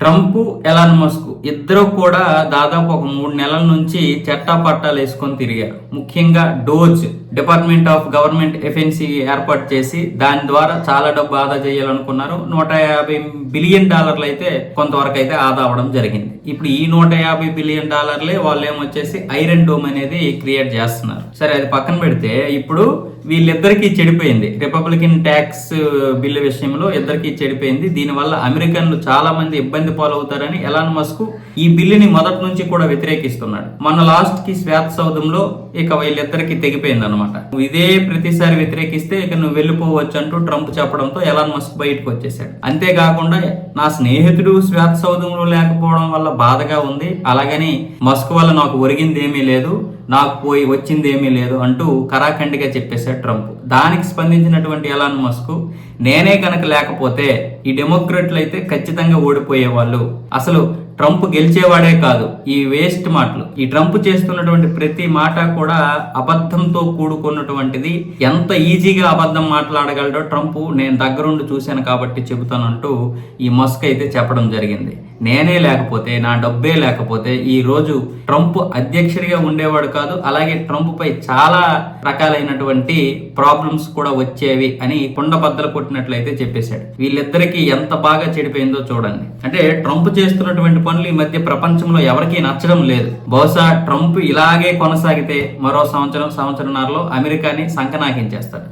Trump Elon Musk ఇద్దరు కూడా దాదాపు ఒక మూడు నెలల నుంచి చెట్టా పట్టాలు వేసుకొని తిరిగారు. ముఖ్యంగా DOGE department of government efficiency ఏర్పాటు చేసి దాని ద్వారా చాలా డబ్బు ఆదా చేయాలనుకున్నారు. నూట యాభై బిలియన్ డాలర్లు అయితే కొంతవరకు అయితే ఆదా అవ్వడం జరిగింది. ఇప్పుడు ఈ నూట యాభై బిలియన్ డాలర్లే వాళ్ళు ఏమొచ్చేసి ఐరన్ డోమ్ అనేది క్రియేట్ చేస్తున్నారు. సరే అది పక్కన పెడితే ఇప్పుడు వీళ్ళిద్దరికీ చెడిపోయింది. రిపబ్లికన్ ట్యాక్స్ బిల్లు విషయంలో ఇద్దరికీ చెడిపోయింది. దీనివల్ల అమెరికన్లు చాలా మంది ఇబ్బంది పాలవుతారని ఎలాన్ మస్క్ ఈ బిల్లుని మొదటి నుంచి కూడా వ్యతిరేకిస్తున్నాడు. మన లాస్ట్కి శ్వేత సౌధంలో ఇక వీళ్ళిద్దరికి తెగిపోయింది అనమాట ఇదే ప్రతిసారి వ్యతిరేకిస్తే ఇక నువ్వు వెళ్ళిపోవచ్చు అంటూ ట్రంప్ చెప్పడంతో ఎలాన్ మస్క్ బయటకు వచ్చేసాడు అంతేకాకుండా నా స్నేహితుడు శ్వేత సౌధంలో లేకపోవడం వల్ల బాధగా ఉంది. అలాగని మస్క్ వల్ల నాకు ఒరిగింది ఏమీ లేదు. నాకు పోయి వచ్చింది ఏమీ లేదు అంటూ కరాఖండిగా చెప్పేశాడు ట్రంప్. దానికి స్పందించినటువంటి ఎలాన్ మస్క్ నేనే కనుక లేకపోతే ఈ డెమోక్రట్లు అయితే ఖచ్చితంగా ఓడిపోయేవాళ్ళు. అసలు ట్రంప్ గెలిచేవాడే కాదు. ఈ వేస్ట్ మాటలు. ఈ ట్రంప్ చేస్తున్నటువంటి ప్రతి మాట కూడా అబద్ధంతో కూడుకున్నటువంటిది. ఎంత ఈజీగా అబద్ధం మాట్లాడగలడో ట్రంప్ నేను దగ్గరుండి చూశాను కాబట్టి చెబుతానంటూ ఈ మస్క్ అయితే చెప్పడం జరిగింది. నేనే లేకపోతే నా డబ్బే లేకపోతే ఈ రోజు ట్రంప్ అధ్యక్షుడిగా ఉండేవాడు కాదు. అలాగే ట్రంప్ పై చాలా రకాలైనటువంటి ప్రాబ్లమ్స్ కూడా వచ్చేవి అని కుండబద్దలు కొట్టినట్లయితే చెప్పేశాడు. వీళ్ళిద్దరికీ ఎంత బాగా చెడిపోయిందో చూడండి. అంటే ట్రంప్ చేస్తున్నటువంటి పనులు ఈ మధ్య ప్రపంచంలో ఎవరికీ నచ్చడం లేదు. బహుశా ట్రంప్ ఇలాగే కొనసాగితే మరో సంవత్సరం సంవత్సరంన్నరలో అమెరికాని సంకనాకించేస్తాడు.